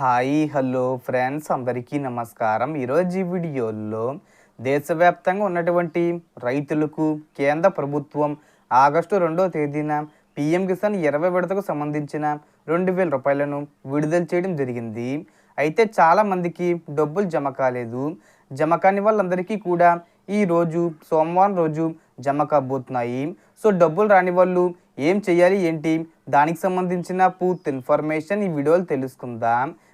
Hi hello friends. అందరికీ నమస్కారం. ఈరోజు ఈ వీడియోలో దేశవ్యాప్తంగా ఉన్నటువంటి రైతులకు కేంద్ర ప్రభుత్వం ఆగస్టు రెండో తేదీన పిఎం కిసాన్ ఇరవై విడతకు సంబంధించిన రెండు వేల రూపాయలను విడుదల చేయడం జరిగింది. అయితే చాలామందికి డబ్బులు జమ కాలేదు. జమ కాని వాళ్ళందరికీ కూడా ఈ రోజు సోమవారం రోజు జమ కాబోతున్నాయి. సో డబ్బులు రాని వాళ్ళు ఏం చేయాలి ఏంటి? దానికి సంబంధించిన పూర్తి ఇన్ఫర్మేషన్ ఈ వీడియోలు తెలుసుకుందాం.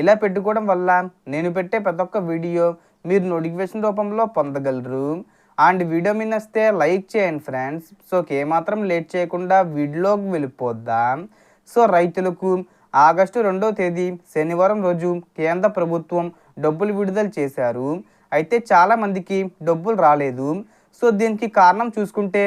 ఇలా పెట్టుకోవడం వల్ల నేను పెట్టే ప్రతి ఒక్క వీడియో మీరు నోటిఫికేషన్ రూపంలో పొందగలరు. అండ్ వీడియో మీద వస్తే లైక్ చేయండి ఫ్రెండ్స్. సో ఏమాత్రం లేట్ చేయకుండా వీడియోకి వెళ్ళిపోద్దాం. సో రైతులకు ఆగస్టు రెండో తేదీ శనివారం రోజు కేంద్ర ప్రభుత్వం డబ్బులు విడుదల చేశారు. అయితే చాలామందికి డబ్బులు రాలేదు. సో దీనికి కారణం చూసుకుంటే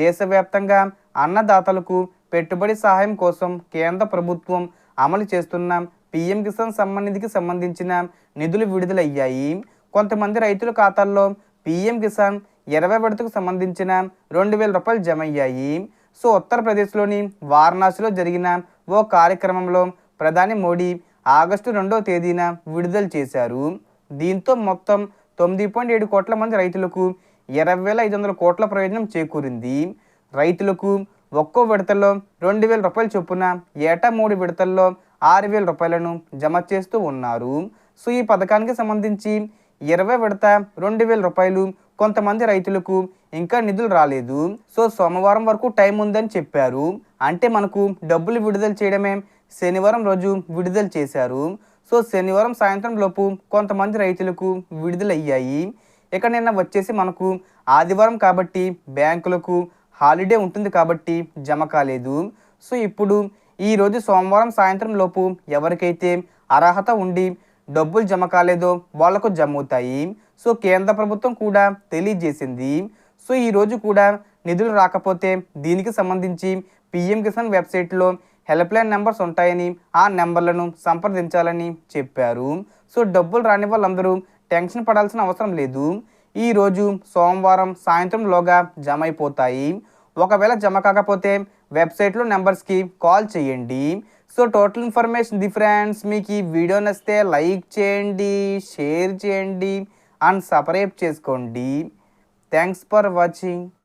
దేశవ్యాప్తంగా అన్నదాతలకు పెట్టుబడి సహాయం కోసం కేంద్ర ప్రభుత్వం అమలు చేస్తున్న పిఎం కిసాన్ సమ్మాన్ నిధికి సంబంధించిన నిధులు విడుదలయ్యాయి. కొంతమంది రైతుల ఖాతాల్లో పిఎం కిసాన్ ఇరవై విడతకు సంబంధించిన రెండు వేల రూపాయలు జమ అయ్యాయి సో ఉత్తరప్రదేశ్లోని వారణాసిలో జరిగిన ఓ కార్యక్రమంలో ప్రధాని మోడీ ఆగస్టు రెండవ తేదీన విడుదల చేశారు. దీంతో మొత్తం తొమ్మిది పాయింట్ ఏడు కోట్ల మంది రైతులకు ఇరవై వేల ఐదు వందల కోట్ల ప్రయోజనం చేకూరింది. రైతులకు ఒక్కో విడతల్లో రెండు వేల రూపాయల చొప్పున ఏటా మూడు విడతల్లో ఆరు వేల రూపాయలను జమ చేస్తూ ఉన్నారు. సో ఈ పథకానికి సంబంధించి ఇరవై విడత రెండు వేల రూపాయలు కొంతమంది రైతులకు ఇంకా నిధులు రాలేదు. సో సోమవారం వరకు టైం ఉందని చెప్పారు. అంటే మనకు డబ్బులు విడుదల చేయడమే శనివారం రోజు విడుదల చేశారు. సో శనివారం సాయంత్రం లోపు కొంతమంది రైతులకు విడుదలయ్యాయి. ఇక నిన్న వచ్చేసి మనకు ఆదివారం కాబట్టి బ్యాంకులకు హాలిడే ఉంటుంది కాబట్టి జమ కాలేదు. సో ఇప్పుడు ఈరోజు సోమవారం సాయంత్రం లోపు ఎవరికైతే అర్హత ఉండి డబ్బులు జమ కాలేదో వాళ్ళకు జమ అవుతాయి సో కేంద్ర ప్రభుత్వం కూడా తెలియజేసింది. సో ఈరోజు కూడా నిధులు రాకపోతే దీనికి సంబంధించి పిఎం కిసాన్ వెబ్సైట్లో హెల్ప్ లైన్ నెంబర్స్ ఉంటాయని ఆ నెంబర్లను సంప్రదించాలని చెప్పారు. సో డబ్బులు రాని వాళ్ళందరూ టెన్షన్ పడాల్సిన అవసరం లేదు. ఈరోజు సోమవారం సాయంత్రంలోగా జమ అయిపోతాయి. ఒకవేళ జమ కాకపోతే వెబ్సైట్లో నెంబర్స్కి కాల్ చేయండి. So total information the friends మీకు ఈ వీడియో నచ్చితే లైక్ చేయండి షేర్ చేయండి అండ్ సబ్స్క్రైబ్ చేసుకోండి. Thanks for watching.